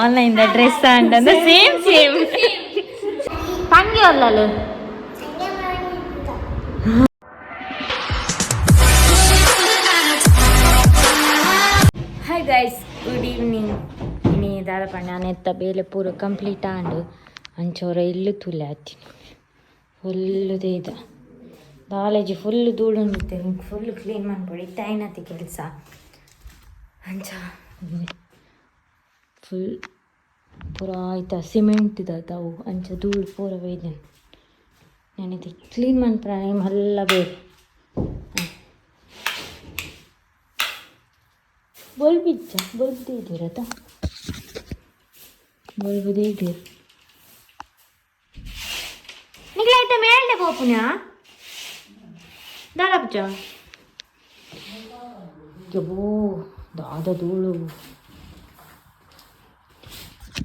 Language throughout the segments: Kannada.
ಆನ್ಲೈನ್ ಡ್ರೆಸ್ ಅಂತಂದ್ರೆ ಸೇಮ್ ಸೇಮ್ ತಂಗಿ hi hi guys good evening ಇನಿ ದಾದಪ್ಪ ನಾನು ಎತ್ತ ಬೇಲೆ ಪೂರ ಕಂಪ್ಲೀಟ್ ಆಂಡು. ಅಂಚೋರ ಇಲ್ಲು ತುಲೆ ಹತ್ತೀನಿ. ಫುಲ್ಲು ದೇದ ಕಾಲೇಜ್ ಫುಲ್ ಧೂಳು ನಿಂತೆ ಫುಲ್ ಕ್ಲೀನ್ ಮಾಡ್ಬಿಡಿ ತಾಯಿನತಿ ಕೆಲಸ? ಅಂಚ. ಫುಲ್ ಪೂರ ಆಯ್ತಾ ಸಿಮೆಂಟ್ ಇದಾವು ಅಂಚ ಧೂಳು ಪೂರ ಒಯ್ದೇನೆ ನೆನೆದಿ ಕ್ಲೀನ್ ಮಾಡ್ಬಿಡ ಮಲ್ಲ ಬೇಕು ಬಲ್ಬ್ ಇಚ್ಚ ಬಲ್ಬ್ ಇದ್ದೀರತ ಬಲ್ಬ್ ಇದ್ದೀರ ನಿಗ್ಲಾಯ್ತ ಮೇಲ್ಡೆ ಪೋಪುನ ದಾಳಪ್ಪ ಯಬ್ಬೋ ದಾದ ಧೂಳು.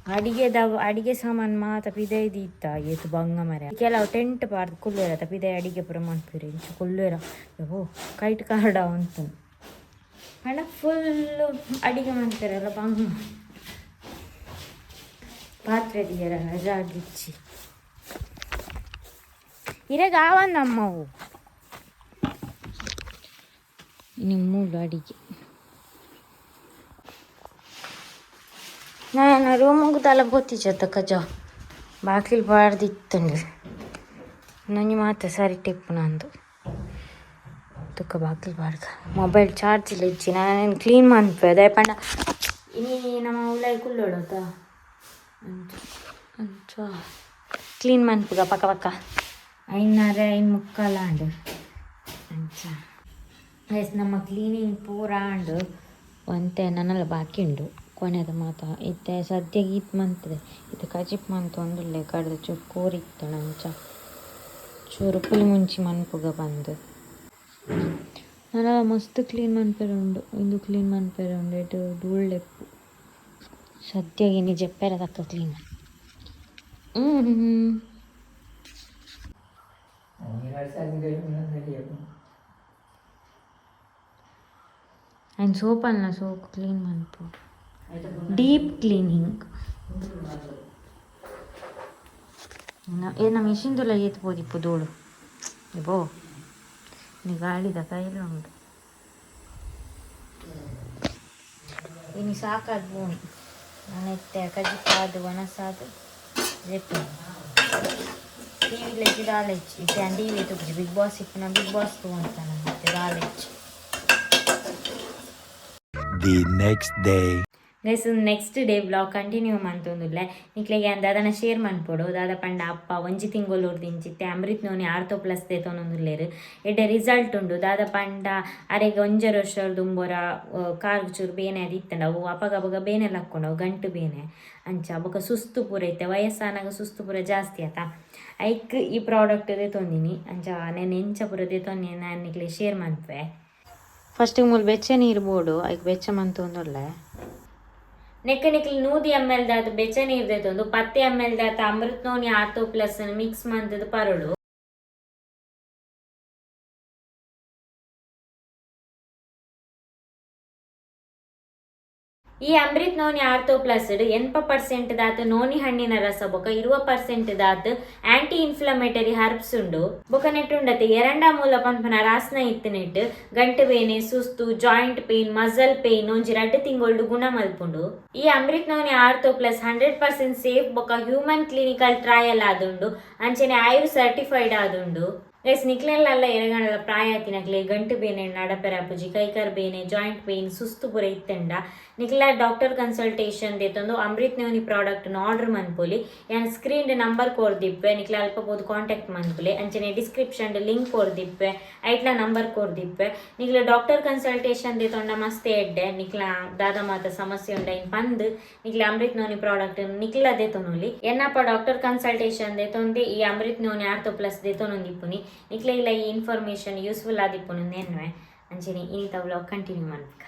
ಅಡಿಗೆದ ಅಡಿಗೆ ಸಾಮಾನು ಮಾತ ಪಿದೆ ಇತ್ತ ಏತು ಬಂಗ ಮರ ಕೆಲವು ಟೆಂಟ್ ಪಾರ್ದು ತ ಪಿದೈ ಅಡಿಗೆ ಪುರ ಮಾಡ್ತೀರಿ ಇಂಚು ಕುಲ್ಲೇರ ಓ ಕೈಟ್ ಕಾರ್ಡ ಅಂತ. ಹಣ ಫುಲ್ಲು ಅಡಿಗೆ ಮಾಡ್ತಾರಲ್ಲ ಬಂಗ. ಪಾತ್ರೆ ದಿಯರ ರಾಗಿಚ್ಚಿ ಇರಾಗ ಆವನ್ನಮ್ಮವು ನಿಮ್ಮೂಡು ಅಡಿಗೆ. ನಾನು ರೂಮಿಗೆ ತಲ ಗೊತ್ತಿಚ್ಚತ್ತ ಕಜ ಬಾಗಿಲು ಬಾರ್ದಿತ್ತಂಡು ನನಗೆ ಮಾತ್ರ ಸರಿ ಟಿಪ್ಪು ನಂದು ತುಕ್ಕ ಬಾಗಿಲು ಬಾರ್ಗ ಮೊಬೈಲ್ ಚಾರ್ಜ್ ಇಲ್ಲ ಇಚ್ಚಿ ನಾನು ಕ್ಲೀನ್ ಮಾಡ್ಪೆ ಅದೇ ಪಂಡ ಇನಿ ನಮ್ಮ ಉಳ್ಳಾಯ ಅಂಚ ಕ್ಲೀನ್ ಮಾಡ್ಬೇಕ ಪಕ್ಕ ಪಕ್ಕ ಐನಾರೆ ಐನ್ ಮುಕ್ಕಾಲ ಅಂಡು ಎಸ್ ನಮ್ಮ ಕ್ಲೀನಿಂಗ್ ಪೂರ ಅಂಡು ಒಂತೆ ನನ್ನೆಲ್ಲ ಬಾಕಿ ಉಂಡು ಕೊನೆದ ಮಾತ ಇತ್ತೆ ಸದ್ಯ ಗೀತ್ ಮಂತದೆ ಇದು ಕಜಿಪ್ ಮಂತ್ ಒಂದುಲ್ಲೆ ಕಡ್ದ ಚೂರು ಕೋರಿತ್ತಣ ಅಂಚ ಚೂರು ಪುಲಿ ಮುಂಚಿ ಮನ್ಪುಗ ಬಂದು ನಾನು ಮಸ್ತ್ ಕ್ಲೀನ್ ಮನ್ಪೆರ ಉಂಡು ಇಂದು ಕ್ಲೀನ್ ಮನ್ಪೆರ ಉಂಡು ಇಟ್ಟು ಧೂಳ್ಳೆಪ್ಪು ಸದ್ಯಗೆ ನಿಜ ಪೆರ ತಕ್ಕ ಕ್ಲೀನ್ ಆ್ಯಂಡ್ ಸೋಪಲ್ಲ ಸೋಪ್ ಕ್ಲೀನ್ ಮನ್ಪು ಡೀಪ್ ಕ್ಲೀನಿಂಗ್ ಏನ ಮಿಷಿನ್ದುಲ್ಲ ಏತ್ಬೋದಿಪ್ಪು ಧೂಳು ಬೋ ನೀ ಗಾಳಿದ ಕೈಲಿ ಉಂಟು ಇನ್ನು ಸಾಕಾದ ಬೋಣಿ ನಾನು ಎತ್ತೆ ಕಜಿಪಾದು ಒಣಸಾದು ಜೆಪ್ಪು ಟಿ ವಿಲಿ ಹೆಚ್ಚಿ ದಾಳೆಚ್ಚಿ ಇತ್ತೆ ಟಿ ವಿ ತುಗ್ಜಿ ಬಿಗ್ ಬಾಸ್ ಇಪ್ಪನ ಬಿಗ್ ಬಾಸ್ ತಗೊಂತಾನ ಮತ್ತೆ ದಾಳೆಚ್ಚಿ the next day. Guys next day blog continue ಮಂತೊಂದುಲ್ಲೆ ನಿಕ್ಲೆಗೆ ದಾದನ ಶೇರ್ ಮನ್ಪೊಡು ದಾದ ಪಂಡ, ಅಪ್ಪ, ಒಂಜಿ ತಿಂಗೊಲು ದಿಂಚಿತ್ತೆ ಅಮೃತ್ ನೋನಿ, ಆರ್ತೋ ಪ್ಲಸ್ ದೇತೊನೊಂದುಲ್ಲೇರು ಎಡ್ಡೆ ರಿಸಲ್ಟ್ ಉಂಡು. ದಾದ ಪಂಡ, ಅರೆಗೆ ಒಂಜರ ವರ್ಷ ದುಂಬೋರ ಕಾರ್ ಚೂರು ಬೇನೆ ಅದು ಇತ್ತಂಡ. ಅವು ಅಪಗ ಅಪಗ ಬೇನೆ ಲಕ್ಕೊಂಡವು ಗಂಟು ಬೇನೆ. ಅಂಚ ಬೊಕ ಸುಸ್ತು ಪೂರ ಐತೆ. ವಯಸ್ಸಾನಾಗ ಸುಸ್ತು ಪೂರ ಜಾಸ್ತಿ ಆತ. ಐಕ್ ಈ ಪ್ರಾಡಕ್ಟ್ ತೊಂದಿನಿ. ಅಂಚ, ನೆನ್ ಎಂಚ ಪೂರ ತೊಂದಿ ನಾನು ನಿಕ್ಲೆ ಶೇರ್ ಮನ್ಪೆ ಫಸ್ಟ್ ಮೂಲ ಬೆಚ್ಚ ನೀರು ಬೋಡು ಐಕ್ ಬೆಚ್ಚ ಮಂತೊಂದುಲ್ಲೆ. ನೆಕ್ಕ ನಿಕ್ಲಿ ನೂದಿ ಎಂ ಎಲ್ ದಾತ ಬೆಚ್ಚ ನೀರ್ ದೇತೊಂದು ಪತ್ತೆ ಎಂ ಎಲ್ ದಾತ ಆತೋ ಪ್ಲಸ್ ಮಿಕ್ಸ್ ಮಂತದ ಪರಳು. ಈ ಅಮೃತ್ ನೋನಿ ಆರ್ತೋ ಪ್ಲಸ್ ಎನ್ಪ ಪರ್ಸೆಂಟ್ ದಾತ್ ನೋನಿ ಹಣ್ಣಿನ ರಸ ಬೊಕ ಇರುವ ಪರ್ಸೆಂಟ್ ದಾತ್ ಆಂಟಿ ಇನ್ಫ್ಲಮೇಟರಿ ಹರ್ಬ್ಸ್ ಉಂಡು. ಬೊಕ ನೆಟ್ಟುಂಡತೆ ಎರಡ ಮೂಲ ಪಂಪನ ರಾಸ್ನ ಇತ್ತಿನಿಟ್ಟು ಗಂಟು ಬೇನೆ, ಸುಸ್ತು ಜಾಯಿಂಟ್ ಪೇನ್ ಮಸಲ್ ಪೇನ್ ಒಂಜಿ ರಡ್ಡು ತಿಂಗೊಳ್ಡು ಗುಣ ಮಲ್ಪುಂಡು ಈ Amrut noni ortho plus hundred percent safe ಬೊಕ ಹ್ಯೂಮನ್ ಕ್ಲಿನಿಕಲ್ ಟ್ರಯಲ್ ಆದುಂಡು. ಅಂಚನೆ ಆಯುರ್ ಸರ್ಟಿಫೈಡ್ ಆದುಂಡು. ಎಸ್ ನಿಕ್ಲೆಲ್ಲ ಎರಗಣಲ ಪ್ರಾಯ ತಿನಕ್ಲೆ ಗಂಟು ಬೇನೆ ನಡಪೆರಪುಜಿ ಕೈಕರ್ ಬೇನೆ ಜಾಯಿಂಟ್ ಪೇನ್ ಸುಸ್ತು ಪುರ ಇತ್ತಂಡ ನಿಕ್ಲ ಡಾಕ್ಟರ್ ಕನ್ಸಲ್ಟೇಷನ್ ದೇತೊಂದು ಅಮೃತ್ ನೇವನಿ ಪ್ರಾಡಕ್ಟ್ ಆರ್ಡರ್ ಮನ್ಪೊಲಿ ಯಾನ್ ಸ್ಕ್ರೀನ್ ನಂಬರ್ ಕೊರ್ದಿಪ್ಪೆ ನಿಕ್ಲ ಅಲ್ಪ ಬೋದು ಕಾಂಟ್ಯಾಕ್ಟ್ ಮನ್ಪುಲೆ ಅಂಚನೆ ಡಿಸ್ಕ್ರಿಪ್ಷನ್ ಲಿಂಕ್ ಕೊರ್ದಿಪ್ಪೆ ಐಟ್ಲ ನಂಬರ್ ಕೊರ್ದಿಪ್ಪೆ ನಿಕ್ಲ ಡಾಕ್ಟರ್ ಕನ್ಸಲ್ಟೇಷನ್ ದೇತೊಂಡ ಮಸ್ತ್ ಎಡ್ಡೆ ನಿಕ್ಲ ದಾದ ಮಾತ ಸಮಸ್ಯೆ ಉಂಡ ಇನ್ ಪಂದ್ ನಿಕ್ಲ ಅಮೃತ್ ನೋನಿ ಪ್ರಾಡಕ್ಟ್ ನಿಕ್ಲ ದೇತೊನೊಲಿ ಎನ್ನಪ್ಪ ಡಾಕ್ಟರ್ ಕನ್ಸಲ್ಟೇಷನ್ ದೇತೊಂದಿ ಈ ಅಮೃತ್ ನೋನಿ ಆರ್ಥೋ ಪ್ಲಸ್ ದೇತೊನೊಂದಿಪ್ಪುನಿ ನಿಕ್ಲೆ ಇಲ್ಲ ಈ ಇನ್ಫಾರ್ಮೇಶನ್ ಯೂಸ್ಫುಲ್ ಆದಿಪ್ಪುನು ನೆನ್ವೆ. ಅಂಚನೆ ಇನಿತ ವ್ಲಾಗ್ ಕಂಟಿನ್ಯೂ ಮಾಡ್ಬೇಕ.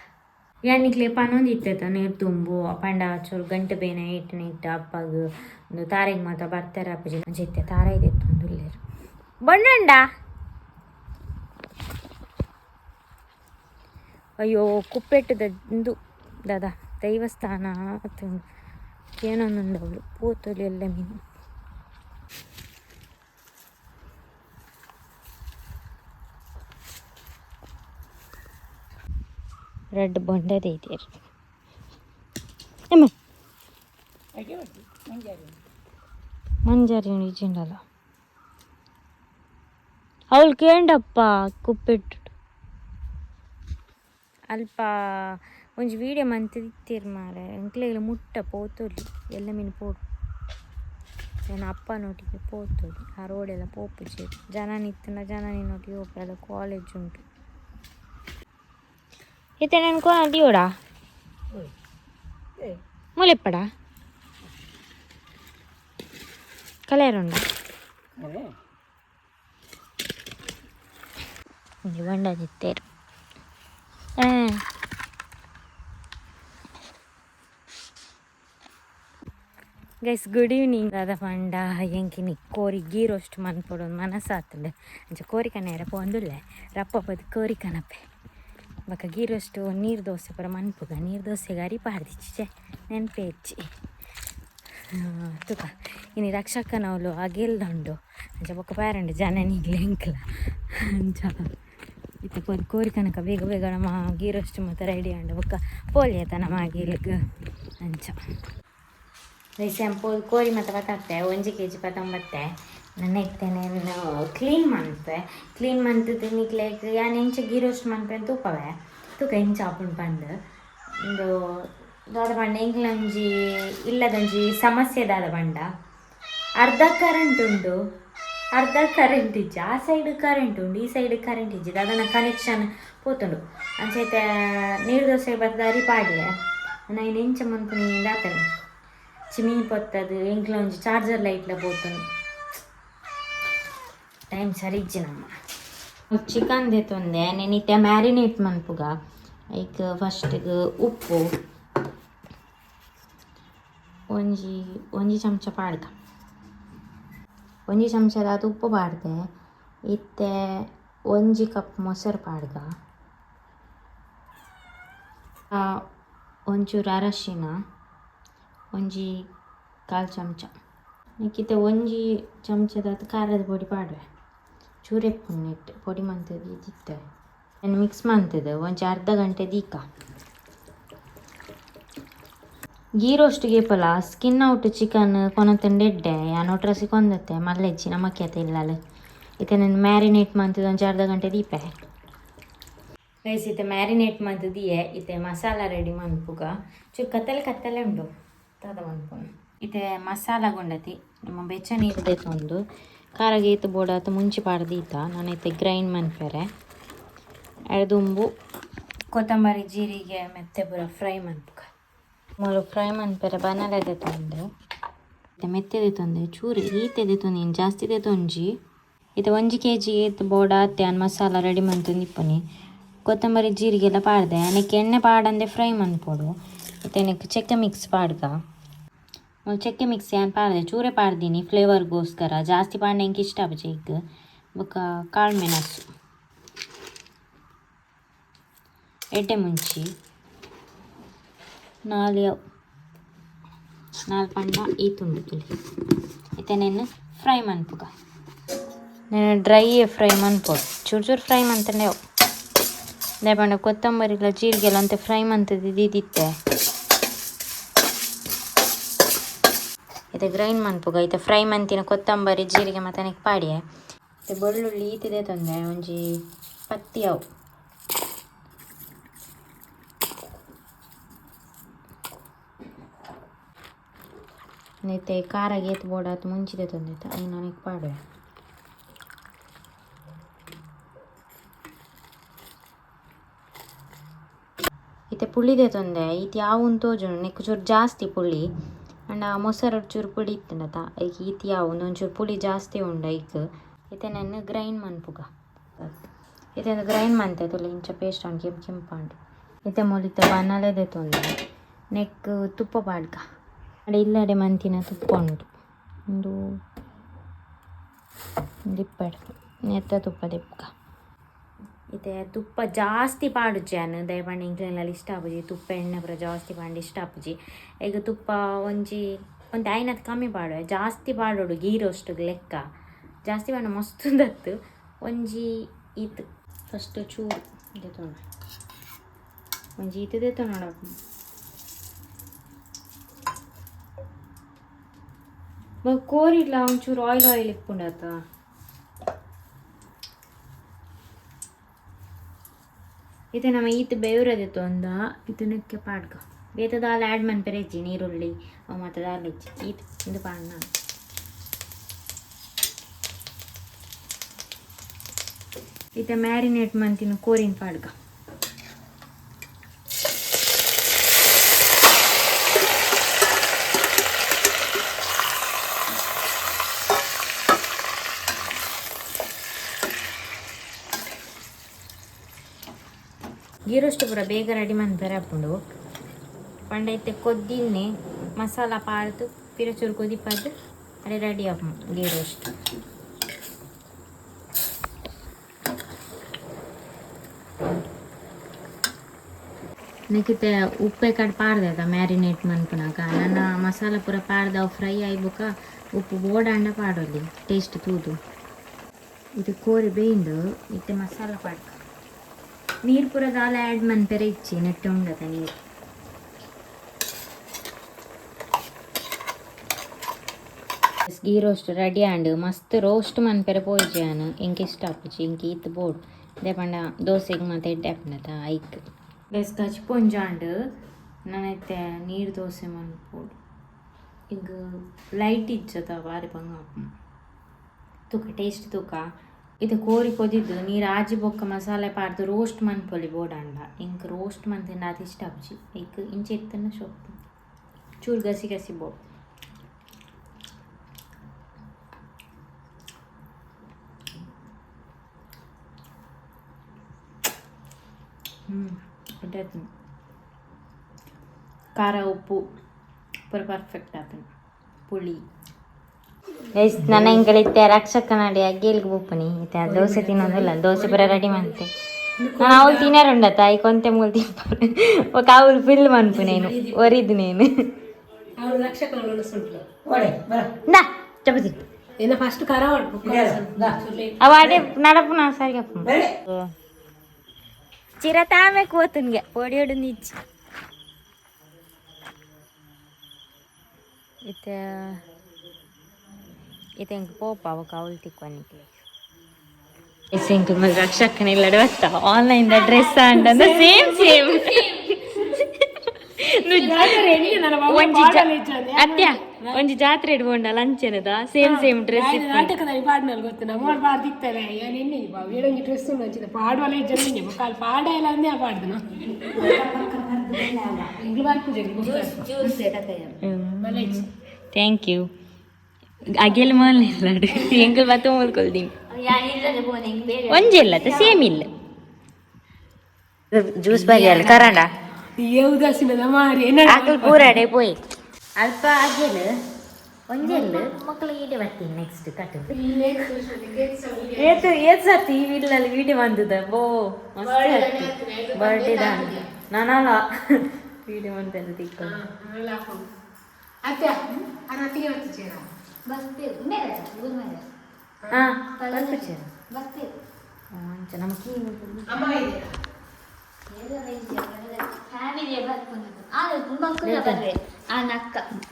ಯಾನಿಕ್ಲೆ ಪನ್ನೊಂದು ಇತ್ತೈತ ನೀರು ತುಂಬು, ಪಂಡ ಚೂರು ಗಂಟೆ ಬೇನೆ ಇಟ್ಟನೆ ಇಟ್ಟು ಅಪ್ಪಗ ಒಂದು ತಾರೆಗೆ ಮಾತ್ರ ಬರ್ತಾರೆ ಅಪ್ಪಾಜಿ. ಅಂಚಿತ್ತೆ ತಾರ ಇದೆ ತೊಂದುಲ್ಲೇರು ಬಣ್ಣಂಡ? ಅಯ್ಯೋ, ಕುಪ್ಪೆಟ್ಟದ ಇದು. ದಾದ, ದೈವಸ್ಥಾನ ಏನೊಂದುಂಡವಳು ಪೂತೊಲಿ ಎಲ್ಲ ಮೀನು. ರೆಡ್ ಬೊಂಡದೇ ಇದೆ ಎಮ್ಮ ಮಂಜಾರಿ ಇಜಿಂಡಲ್ಲ ಅವಳು ಕೇಂಡಪ್ಪ ಕುಪ್ಪಿಟ್ಟು ಅಲ್ಪ ಒಂಜಿ ವೀಡಿಯೋ ಮಂತ್ ಇತ್ತೀರ್ ಮಾರೆ ಎಂಕ್ಲೆಗ್ಲ ಮುಟ್ಟ ಪೋತೊಲಿ ಎಲ್ಲ ಮೀನು ಪೋಡು ನನ್ನ ಅಪ್ಪ ನೋಟಿಗೆ ಪೋತೊಲಿ ಆ ರೋಡೆಲ್ಲ ಪೋಪುಜಿ ಜನ ನಿತ್ತನ ಜನ ನಿನ್ನೊಟ್ಟಿಗೆ ಹೋಗ್ಬೇಡ ಕಾಲೇಜ್ ಉಂಟು ಇತ್ತೆ ನನ್ಗೆ ಕೋನ ದಿಯೋಡಾ ಮುಲೆಪ್ಪಡ? ಕಲೇರುಂಡ ಒಂಜಿ ಬಂಡದಿತ್ತೇರು ಹಾಂ. ಗೈಸ್ ಗುಡ್ ಈವ್ನಿಂಗ್ ಅದ ಪಂಡ ಎಂಕಿನಿ ಕೋರಿ ಗೀ ರೋಸ್ಟ್ ಮನ್ಪೊಡೊಂದು ಮನಸ್ಸಾತುಂಡು ಅಂಚ ಕೋರಿ ಕಣ್ಣೆರ ಪೋಂದುಲ್ಲೆ ರಪ್ಪ ಪದ ಕೋರಿ ಕನಪೆ ಬಕ ಗೀ ರೋಸ್ಟ್ ನೀರು ದೋಸೆ ಪೂರ ಮನ್ಪುಗ. ನೀರು ದೋಸೆಗೆ ಅರಿ ಪಾಡ್ದಿಚ್ಚೆ ನೆನ್ಪೆ ಹೆಚ್ಚಿ ತುಕ. ಇನ್ನು ರಕ್ಷಕನವಲು ಅಗೆಲ್ದಂಡು ಅಂಚ ಬೊಕ್ಕ ಪ್ಯಾರಂಡು ಜನ ನಿಗ್ಲೆ ಎಂಕ್ಲ ಅಂಚ ಇತ್ತ ಪೋದು ಕೋರಿ ಕನಕ ಬೇಗ ಬೇಗ ನಮ್ಮ ಗೀ ರೋಸ್ಟ್ ಮತ್ತು ರೆಡಿ ಅಂಡು ಬೊಕ್ಕ ಪೋಲಿಯತ ನಮ್ಮ ಆಗಿಲ್ಗ ಅಂಚ. ಶೆಂಪು ಕೋರಿ ಮತ್ತು ಬತ್ತೆ ಒಂಜಿ ಕೆ ಜಿ ಪತ್ತೊಂಬತ್ತೆ ನನ್ನ ಇತ್ತೇನೆ ಕ್ಲೀನ್ ಮನ್ಪೆ ಕ್ಲೀನ್ ಮಂತದ್ದು ನಿಕ್ಲೆಗ್ ಯಾನ್ ಎಂಚ ಗೀ ರೋಸ್ಟ್ ಮನ್ಪೆ ತೂಪವೆ ತೂಕ ಹೆಂಚ ಹಾಕೊಂಡು ಬಂದು, ಒಂದು ದಾದ ಪಂಡ ಎಂಕ್ಲಂಜಿ ಇಲ್ಲದಂಜಿ ಸಮಸ್ಯೆ ದಾದ ಪಂಡ ಅರ್ಧ ಕರೆಂಟ್ ಉಂಡು, ಅರ್ಧ ಕರೆಂಟ್ ಇಜ್ಜ. ಆ ಸೈಡ್ ಕರೆಂಟ್ ಉಂಡು, ಈ ಸೈಡ್ ಕರೆಂಟ್ ಇಜ್ಜಿದ ಅದನ್ನು ಕನೆಕ್ಷನ್ ಪೋತುಂಡು. ಅಂಚೈತೆ ನೀರು ದೋಸೆ ಬರ್ತದ ಅರಿ ಪಾಡಿಯೆ. ನಾನು ಎಂಚ ಮನ್ಪುನಿ ದಾತನು ಚಿಮಿನಿ ಪೊತ್ತದು ಎಂಕ್ಲ ಒಂಜಿ ಚಾರ್ಜರ್ ಲೈಟ್ಲ ಪೋತುಂಡು. ಟೈಮ್ ಸರಿ ಇಜ್ಜಿ ನಮ್ಮ ಚಿಕನ್ ದೆತ್ತೊಂದೆ ನೆನಿತೆ ಮ್ಯಾರಿನೇಟ್ ಮನ್ಪುಗ. ಐಕ್ ಫಸ್ಟ್ಗೆ ಉಪ್ಪು, ಒಂಜಿ ಒಂಜಿ ಚಮಚ ಪಾಡ್ದ ಒಂಜಿ ಚಮಚದ ಉಪ್ಪು ಪಾಡ್ದೆ, ಇತ್ತೆ ಒಂಜಿ ಕಪ್ ಮೊಸರು ಪಾಡ್ದ ಒಂಚೂರು ಅರಶಿನ, ಒಂಜಿ ಕಾಲು ಚಮಚ. ಇತ್ತೆ ಒಂಜಿ ಚಮಚದ ಖಾರದ ಪುಡಿ ಪಾಡ್ವೆ. ಚೂರೆ ಪುಣ್ಣಿಟ್ಟು ಪೊಡಿ ಮಂತದ್ದು ಇದ್ದಿತ್ತೆ ನಾನು ಮಿಕ್ಸ್ ಮಾಡ್ತದೆ ಒಂಚ ಅರ್ಧ ಗಂಟೆ ದೀಕ. ಗೀ ರೋಸ್ಟ್ಗೆ ಪಲ ಸ್ಕಿನ್ ಔಟ್ ಚಿಕನ್ ಕೊನತಂಡೆಡ್ಡೆ ಸಿ ಕೊಂದತ್ತೆ? ಮಲ್ಲೆಜ್ಜಿ ನಮಕ್ಯತೆ ಇಲ್ಲಲ್ಲ ಇತ್ತೆ ನಾನು ಮ್ಯಾರಿನೇಟ್ ಮಾಡ್ತಿದ್ದು ಒಂಚ ಅರ್ಧ ಗಂಟೆ ದೀಪೆ. ಗೈಸ್ ಇತ್ತೆ ಮ್ಯಾರಿನೇಟ್ ಮಂತ್ ದಿಯೆ ಇತ್ತೆ ಮಸಾಲ ರೆಡಿ ಮನ್ಪುಗ ಚೂ ಕತ್ತಲೆ ಕತ್ತಲೆ ಉಂಡು. ತದ ಮನ್ಪುನು ಇತ್ತೆ ಮಸಾಲ ಗುಂಡತಿ. ನಮ್ಮ ಬೆಚ್ಚ ನೀರು ತೆತ್ತೊಂದು ಖಾರ ಗೀತು ಬೋಡಾತ ಮುಂಚೆ ಪಾಡ್ದೀತ ನಾನು ಇತ್ತೆ ಗ್ರೈಂಡ್ ಮನ್ಪೆರೆ ಎಳ್ದುಂಬು ಕೊತ್ತಂಬರಿ ಜೀರಿಗೆ ಮೆತ್ತೆ ಪೂರ ಫ್ರೈ ಮನ್ಪುಕ ಮೊಲು ಫ್ರೈ ಮನ್ಪೆರೆ ಬನಲೆ ತಂದೆ. ಮೆತ್ತೆದೆ ತಂದೆ ಚೂರು ಈತೆದೆ ತಂದು ಇನ್ನು ಜಾಸ್ತಿ ತೊಂಜಿ ಇದು ಒಂಜಿ ಕೆ ಜಿ ಏತ್ ಬೋಡ ಅತ್ತೆ ಮಸಾಲ ರೆಡಿ ಮಂತಂದು ಇಪ್ಪನಿ. ಕೊತ್ತಂಬರಿ ಜೀರಿಗೆ ಎಲ್ಲ ಪಾಡ್ದೆ. ಅನಕ್ಕೆ ಎಣ್ಣೆ ಪಾಡಂದೆ ಫ್ರೈ ಮನ್ಪೊಡು ಮತ್ತು ಅನಕ್ಕೆ ಚಕ್ಕೆ ಮಿಕ್ಸ್ ಪಾಡ್ಗ ಚೆಕ್ಕೆ ಮಿಕ್ಸ್ ಏನು ಪಾಡ್ದೆ ಚೂರೆ ಪಾಡ್ದೀನಿ ಫ್ಲೇವರ್ಗೋಸ್ಕರ ಜಾಸ್ತಿ ಪಾಡ್ನೆ ಎಂಗೆ ಇಷ್ಟ ಆಪುಜಿ ಈಗ ಬೊಕ್ಕ ಕಾಳು ಮೆಣಸು ಎಡ್ಡೆ ಮುಂಚಿ ನಾಲ್ಕು ನಾಲ್ಕು ಪಂಡ ಈ ತುಂಡು ತುಳಿ ಇತ್ತೆ ನೆನ್ನು ಫ್ರೈ ಮನ್ಪುಗ నేను డ్రై ఫ్రై ಮನ್ಪೊಡು ಚೂರು ಚೂರು ಫ್ರೈ ಮಂತಂಡೆ ಅವು ಲೇಪಂಡ ಕೊತ್ತಂಬರಿ ಇಲ್ಲ ಜೀರಿಗೆ ಎಲ್ಲ ಅಂತ ಫ್ರೈ ಇದು ಗ್ರೈಂಡ್ ಮನ್ಪುಗ ಇದು ಫ್ರೈ ಮಂತಿನ ಕೊತ್ತಂಬರಿ, ಜೀರಿಗೆ ಮತ್ತು ನನಗೆ ಪಾಡಿಯೆ ಇದು ಬೆಳ್ಳುಳ್ಳಿ ಈತಿದೆ ತಂದೆ ಒಂಜಿ ಪತ್ತಿ ಅವು. ನೆತ್ತೆ ಖಾರ ಗೇತ್ ಬೋಡಾತ್ ಮುಂಚಿದೆ ತಂದಿತ್ತು ಅದು ನನಗೆ ಪಾಡುವೆ. ಇತ್ತೆ ಪುಳಿದೆ ತೊಂದೆ ಈತ್ ಯಾವನ್ ನೆಕ್ ಚೂರು ಜಾಸ್ತಿ ಪುಳಿ ಅಂಡ ಮೊಸರು ಚೂರು ಪುಡಿ ಇತ್ತಂಡತ? ಐಕ್ ಈತ್ ಯಾವನ್ ಒಂಚೂರು ಪುಳಿ ಜಾಸ್ತಿ ಉಂಡ ಐಕ್. ಇತ್ತೆ ನನ್ನ ಗ್ರೈಂಡ್ ಮನ್ಪುಗ ಇತ್ತೆ ಗ್ರೈಂಡ್ ಮಂತೆ ತುಲೆ ಇಂಚ ಪೇಸ್ಟ್ ಆನ್ ಕೆಂಪು ಕೆಂಪಾಂಡು ಇತ್ತೆ ಮೊಲಿತ ಬನ್ನಲೆದೆ ತೊಂದ ನೆಕ್ ತುಪ್ಪ ಪಾಡ್ಕ. ಅಡೆ ಇಲ್ಲಡೆ ಮಂತಿನ ತುಪ್ಪ ಉಂಟು. ಒಂದು ದಿಪ್ಪೆಡ್ ನೆತ್ತ ತುಪ್ಪ ದಿಪ್ಕ. ಇತ್ತೆ ತುಪ್ಪ ಜಾಸ್ತಿ ಪಾಡುಜಿ ಅನ್ನು. ದಯಪಂಡ ಇಂಕ್ಲೆನಲ್ಲಿ ಇಷ್ಟ ಆಪುಜಿ ತುಪ್ಪ, ಎಣ್ಣೆ ಪೂರ ಜಾಸ್ತಿ ಪಾಂಡ್ ಇಷ್ಟ ಆಪುಜಿ ಈಗ ತುಪ್ಪ ಒಂಜಿ, ಒಂದು ಐನತ್ತು ಕಮ್ಮಿ ಪಾಡುವೆ. ಜಾಸ್ತಿ ಪಾಡೋಡು ಗೀ ರೋಸ್ಟ್ಗೆ ಲೆಕ್ಕ. ಜಾಸ್ತಿ ಪಾಂಡ ಮಸ್ತ್ ದತ್ತು. ಒಂಜಿ ಇದು ಫಸ್ಟ್ ಚೂರು ಇದು ತೊಗೊಂಡು ಒಂಜಿ ಇದು ತೊಗೊಂಡು ಕೋರಿಡ್ಲ ಒಂಚೂರು ಆಯಿಲ್ ಆಯಿಲ್ ಇಪ್ಪುಂಡತ್ತ ಇದು ನಮ್ಮ ಈತ್ ಬೇವ್ರದಿತ್ತು ಒಂದ ಇದನ್ನಕ್ಕೆ ಪಾಡ್ಗ. ಬೇತದಾಲ್ ಆ್ಯಡ್ ಮನ್ಪೆರೆಜ್ಜಿ ನೀರುಳ್ಳಿ, ಅವು ಮತದಾಲ್ ಹೆಜ್ಜಿ ಈತ ಇದು ಪಾಡ್ನ. ಇತ ಮ್ಯಾರಿನೇಟ್ ಮಂತಿನ ಕೋರಿನ ಪಾಡ್ಕ ಪೂರ ಬೇಗ ರೆಡಿ ಮನ್ಪೆರೆ ಹಾಕೊಂಡು. ಪಂಡೈತೆ ಕೊದ್ದಿನ್ನೆ ಮಸಾಲ ಪಾಡ್ದು ಪಿರಚೂರು ಕೊದಿಪ್ಪದ್ದು ಅದೇ ರೆಡಿ ಆಪ್ ಗೇರು ರೋಸ್ಟ್ ನೆಕ್ಕಿತೆ ಉಪ್ಪೆ ಕಡ್ ಪಾಡ್ದದ ಮ್ಯಾರಿನೇಟ್ ಮನ್ಪುನಾಗ ನನ್ನ ಮಸಾಲ ಪೂರ ಪಾಡ್ದ ಫ್ರೈ ಆಯ್ಬುಕ ಉಪ್ಪು ಬೋಡಾಂಡ ಪಾಡೋಲಿ ಟೇಸ್ಟ್ ತೂದು. ಇದು ಕೋರಿ ಬೇಯಿಂದು ಇತ್ತೆ ಮಸಾಲ ಪಾಡ್ಕ. ನೀರು ಪೂರ ದಾಲ ಆ್ಯಡ್ ಮನ್ಪೆರೆ ಇಚ್ಚಿ ನೆಟ್ಟೆ ಉಂಡದ ನೀರು ಗೀ ರೋಸ್ಟ್ ರೆಡಿ ಆಂಡ್ ಮಸ್ತ್ ರೋಸ್ಟ್ ಮನ್ಪೆರೆ ಪೋಯ್ಜಾನು ಇಂಕ ಇಷ್ಟ ಆಪುಜಿ ಇಂಕ ಈತ್ ಬೋಡ್ ಇದೇ ಪಂಡ ದೋಸೆಗೆ ಮತ್ತೆ ಎಡ್ಡೆ ಹಾಪಿನದ ಐಕ್ ಗೈಸ್ ಕಚ್ ಪೊಂಜಾಂಡ್ ನನ್ನೈತೆ ನೀರು ದೋಸೆ ಮನ್ಪೋಡು ಈಗ ಲೈಟ್ ಇಜ್ಜದ ಬಾರಿ ಬಂಗ ತುಕ ಟೇಸ್ಟ್ ತುಕ ಇದು ಕೋರಿ ಕೊದಿದ್ದು ನೀರು ಆಜಿ ಬೊಕ್ಕ ಮಸಾಲೆ ಪಾಡ್ದು ರೋಸ್ಟ್ ಮನ್ಪೊಲಿ ಬೋಡಾಂಡ ಇಂಕ್ ರೋಸ್ಟ್ ಮನ್ತಿಂದ ಅದು ಇಷ್ಟ ಆಪುಜಿ ಐಕ್ ಇಂಚೆ ಎತ್ತನ್ನ ಶೋಪ್ ಚೂರು ಗಸಿ ಗಸಿ ಬೋಡ್ ಹ್ಞೂ ಇಟ್ಟಾಯ್ತು ಖಾರ ಉಪ್ಪು ಪೂರ ಪರ್ಫೆಕ್ಟ್ ಆತನು ಪುಳಿ ಗೈಸ್ ನನ್ನ ಹಿಂಗಳಿತ್ತೆ ರಕ್ಷಕ ನಡಿ ಅಗ್ಗಿಲ್ಗೆ ಬುಪ್ಪನಿ ಇತ್ತೆ ದೋಸೆ ತಿನ್ನೋದಿಲ್ಲ ದೋಸೆ ಬರ ರೆಡಿ ಮಾಡ್ತೆ ನಾನು ಅವ್ಳು ತಿನ್ನಾರುಂಡ ತಾಯಿ ಕೊಂತೆ ಮೂಲ್ ತಿಂಪಾರು ఒక ಅವ್ರು ಫಿಲ್ ಮನ್ಪು నేను ಒರಿದು నేను ಅವ್ರು ರಕ್ಷಕನ ಸುಂಟ್ಲು ನಾ ಚಪತಿ ಏನ ಫಸ್ಟ್ ಖಾರ ಅವ ಅಡೆ ನಡಪು ನಾ ಸರಿಗಪ್ಪ ಚಿರ ತಾಮೆ ಕೂತನ್ಗೆ పొడియోడు నిచ్చి ఇత એ તો પપ્પા કાઉલ ટીકવાની કહીશ ಇಂಕ್ ಮೇಲೆ ರಕ್ಷಕನ ಇಲ್ಲ ಗೊತ್ತಾ ಆನ್ಲೈನ್ ದ ಡ್ರೆಸ್ ಅಂಡ್ ಅಂದ್ರೆ ಸೇಮ್ ಸೇಮ್ ಒಂಜಿ ಅತ್ಯ ಒಂಜಿ ಜಾತ್ರೆ ಇಡ್ಬೋಂಡ ಲಂಚನದ ಸೇಮ್ ಸೇಮ್ ಡ್ರೆಸ್ ನಾಟಕದಲ್ಲಿ ಪಾಡ್ನಲ್ಲಿ ಗೊತ್ತಿನ ಮೋಡ್ ಪಾಡ್ದಿಕ್ತಾರೆ ನಿನ್ನೆ ಏಳಂಗಿ ಡ್ರೆಸ್ ಉಂಡು ಪಾಡ್ವಲೇ ಜಮೀನಿ ಕಾಲ್ ಪಾಡ ಇಲ್ಲ ಅಂದೇ ಪಾಡ್ದನ ಥ್ಯಾಂಕ್ ಯು ಅಗೆಲ್ ಮೊದಲು ಇಲ್ಲಡು ಎಂಕಲ್ ಮತ್ತೆ ಮೂಲ್ಕೊಳ್ತೀನಿ ಒಂಜಿಲ್ಲ ಸೇಮ್ ಇಲ್ಲ. ಜ್ಯೂಸ್ ಬರಿ ಅಲ್ಲ ಕರಾಂಡ? ಉದಾಸೀನದ ಮಾರಿ ಆಕಲ್ ಪೂರಾಡೆ ಪೋಯ್. ಅಲ್ಪ ಅಗೆಲ್ ಒಂಜೆಲ್ಲು. ಮಕ್ಕಳಿಗೆ ಇಡೆ ಬರ್ತೀನಿ ನೆಕ್ಸ್ಟ್ ಕಟ್ ಏತು ಏತ್ ಸರ್ತಿ ಈ ವಿಡಿಯೋದಲ್ಲಿ ವಿಡಿಯೋ ಬಂದದ? ಬೋ ಮಸ್ತ್ ಬರ್ಡೇ ದ ನಾನಲ್ಲ. ವಿಡಿಯೋ ಮಾಡ್ತಾರೆ ತಿಕ್ಕೊಂಡು. ಅತ್ಯ ಅರತಿಗೆ ಬರ್ತಿದ್ದೆ ಹಾ ಬರ್ಪಿಚ್ಚ ಅಂಚ ನಮಗೆ ಅಮ್ಮ ಇದೆ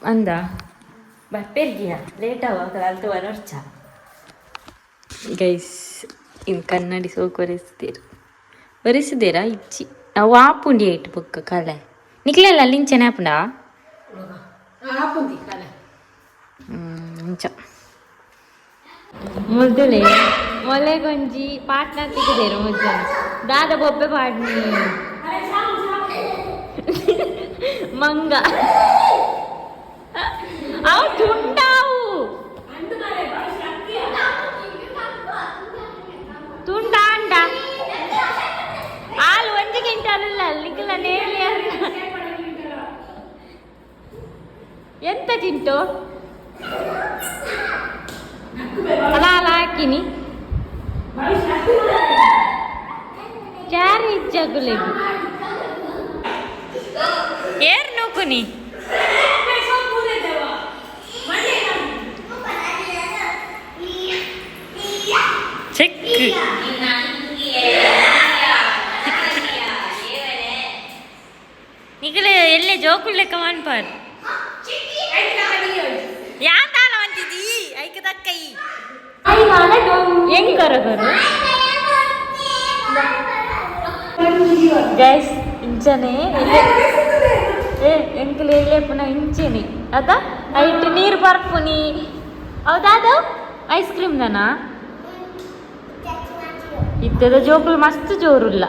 ಅಂದ ಬರ್ಪೇರ್ಗಿಯ ಲೇಟ್ ಆವಾಗ ಅಲ್ತು ವರ್ಷ ಗೈಸ್ ಇನ್ ಕನ್ನಡಿ ಸೋಕು ಒರೆಸ್ತೀರು ಒರೆಸಿದ್ದೀರಾ ಇಚ್ಚಿ ನಾವು ಆಪುಂಡಿ ಇಟ್ಟು ಬುಕ್ಕ ಕಳೆ ನಿಕ್ಲೆಲ್ಲ ಲಿಂಚನೆ ಆಪುಂಡ ಆಪುಂದಿ ಕಾಲ ಇಂಚ ಮೊದಲೇ ಮೊಲೆಗೊಂಜಿ ಪಾಟ್ನ ತೆಗೆದೇರು ಮೊದಲು? ದಾದ ಬೊಬ್ಬೆ ಪಾಡ್ನಿ ಮಂಗ. ಅವು ತುಂಡಾವು ತುಂಡಾಂಡ ಹಾಲು ಒಂಜಿ ಗಂಟೆ ಅಲ್ಲ ಅಲ್ಲಿಗೆಲ್ಲ ನೇಲಿ ಎಂತ ತಿಂಟು? ಅಲ್ಲ ಅಲ್ಲ ಹಾಕಿನಿ ಜಾರಿ ಜಗುಲೆಗು ಏರ್ ನೂಕುನಿ ಚೆಕ್ ನಿಗಲೆ ಎಲ್ಲೇ ಜೋಕುಲ್ ಲೆಕ್ಕ ಮನ್ಪಾರ್ ಯಾ ತಾಳ ಅಂತಿದ್ದಿ ಐಕ ತಕ್ಕೈ ಹೆಂಗ್ ಕರಗರು? ಗೈಸ್ ಇಂಚನೆ. ಏ ಎಂಕಲ್ ಹೇಳೇ ಪುನಃ ಇಂಚಿನಿ. ಅದ? ಐಟ್ ನೀರು ಬರ್ಪುನಿ ಹೌದಾದು ಐಸ್ ಕ್ರೀಮ್ ದನಾ? ಇತ್ತದ ಜೋಕುಲು ಮಸ್ತ್ ಜೋರುಲ್ಲ.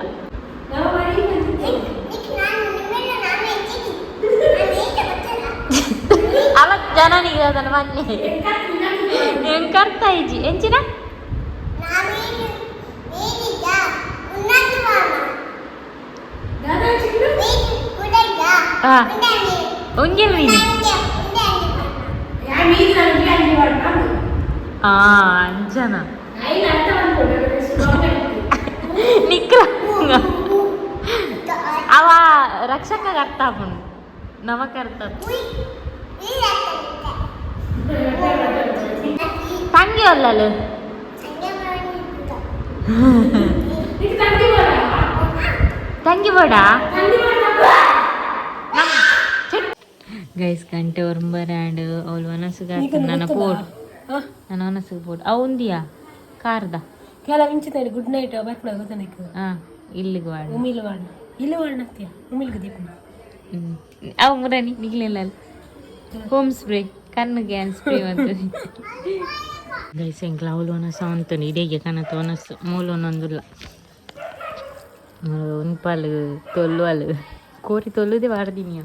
ಅಲ್ಲ ಜನನಿಗೆ ಅದನ್ನ ಬನ್ನಿ ಹೆಂಗ್ ಕರ್ತಾ ಇಜ್ಜಿ ಎಂಚಿನ? ಹಾ ಒಂಗೆ ಮೀನು ಆ ಅಂಜನ ನಿಕ್ರ ಅವ ರಕ್ಷಕ ಅರ್ಥ ಆಪುಂಡು ನಮಕ್ ಅರ್ಥ ತಂಗಿ ಅಲ್ಲಲು ತಂಗಿ ಬೋಡ ಗೈಸ್ ಗಂಟೆ ಒರಂಬರಾಂಡ್ ಅವಳು ಮನಸ್ಸಿಗೆ ನನ್ನ ಪೋಡ್ ನನ್ನ ಮನಸ್ಸಿಗೆ ಪೋಡ್ ಅವು ಉಂದಿಯಾ ಕಾರ್ದ? ಕೆಲವು ಇಂಚಿನ ಗುಡ್ ನೈಟ್ ಬರ್ಪಡ ಗೊತ್ತಾನಿಕ್ಕು ಹಾ ಇಲ್ಲಿಗೆ ವಾಡ ಉಮಿಲ್ ವಾಡ ಇಲ್ಲಿ ವಾಡ ನಕ್ತಿಯ ಉಮಿಲ್ಗೆ ದೀಪ ಹ್ಮ್. ಅವು ಮುರನಿ ನಿಗ್ಲಿಲ್ಲ ಹೋಮ್ ಸ್ಪ್ರೇ ಕಣ್ಣಿಗೆ ಗ್ಯಾನ್ ಸ್ಪ್ರೇ ಅಂತ ಗೈಸ್ ಹೆಂಗ್ಲ ಅವಳು ಒನಸ ಅಂತನಿ. ಇದೇಗೆ ಕನತ ಒನಸ್ಸು ಮೂಲು ಒಂದೊಂದುಲ್ಲ. ಉನ್ಪಾಲು ತೊಲ್ಲು ಅಲು ಕೋರಿ ತೊಲ್ಲುದೇ ವಾಡ್ದೀನಿ